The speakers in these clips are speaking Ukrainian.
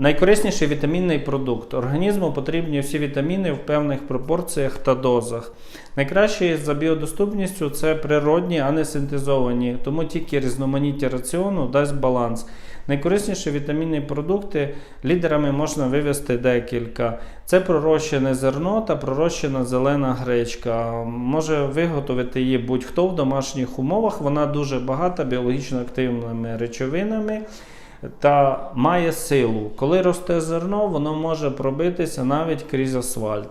Найкорисніший вітамінний продукт. Організму потрібні всі вітаміни в певних пропорціях та дозах. Найкращі за біодоступністю це природні, а не синтезовані, тому тільки різноманіття раціону дасть баланс. Найкорисніші вітамінні продукти лідерами можна вивести декілька. Це пророщене зерно та пророщена зелена гречка. Може виготовити її будь-хто в домашніх умовах. Вона дуже багата біологічно активними речовинами та має силу. Коли росте зерно, воно може пробитися навіть крізь асфальт.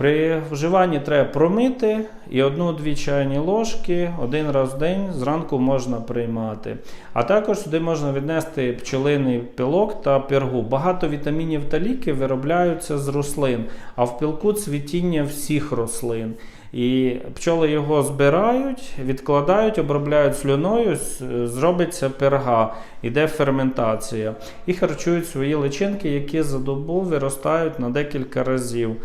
При вживанні треба промити і одну-дві чайні ложки один раз в день зранку можна приймати. А також сюди можна віднести пчелиний пилок та пергу. Багато вітамінів та ліків виробляються з рослин, а в пилку цвітіння всіх рослин. І пчоли його збирають, відкладають, обробляють слюною, зробиться перга, іде ферментація. І харчують свої личинки, які за добу виростають на декілька разів.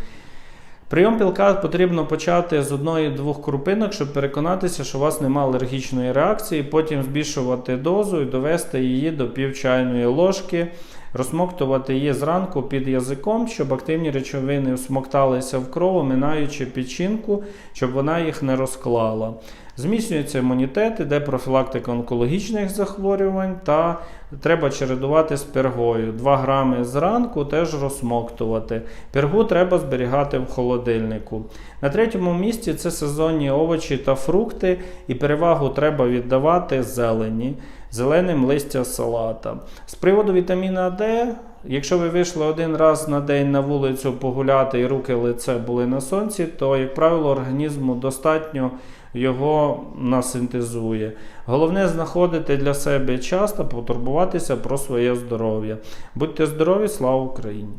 Прийом пілка потрібно почати з одної-двох крупинок, щоб переконатися, що у вас немає алергічної реакції, потім збільшувати дозу і довести її до пів чайної ложки, розсмоктувати її зранку під язиком, щоб активні речовини всмокталися в кров, минаючи печінку, щоб вона їх не розклала. Зміцнюється імунітет, іде профілактика онкологічних захворювань та треба чередувати з пергою. 2 грами зранку теж розсмоктувати. Пергу треба зберігати в холодильнику. На третьому місці це сезонні овочі та фрукти, і перевагу треба віддавати зелені, зеленим листя салата. З приводу вітаміна Д, якщо ви вийшли один раз на день на вулицю погуляти і руки лице були на сонці, то, як правило, організму достатньо його насинтезує. Головне знаходити для себе час та потурбуватися про своє здоров'я. Будьте здорові, слава Україні!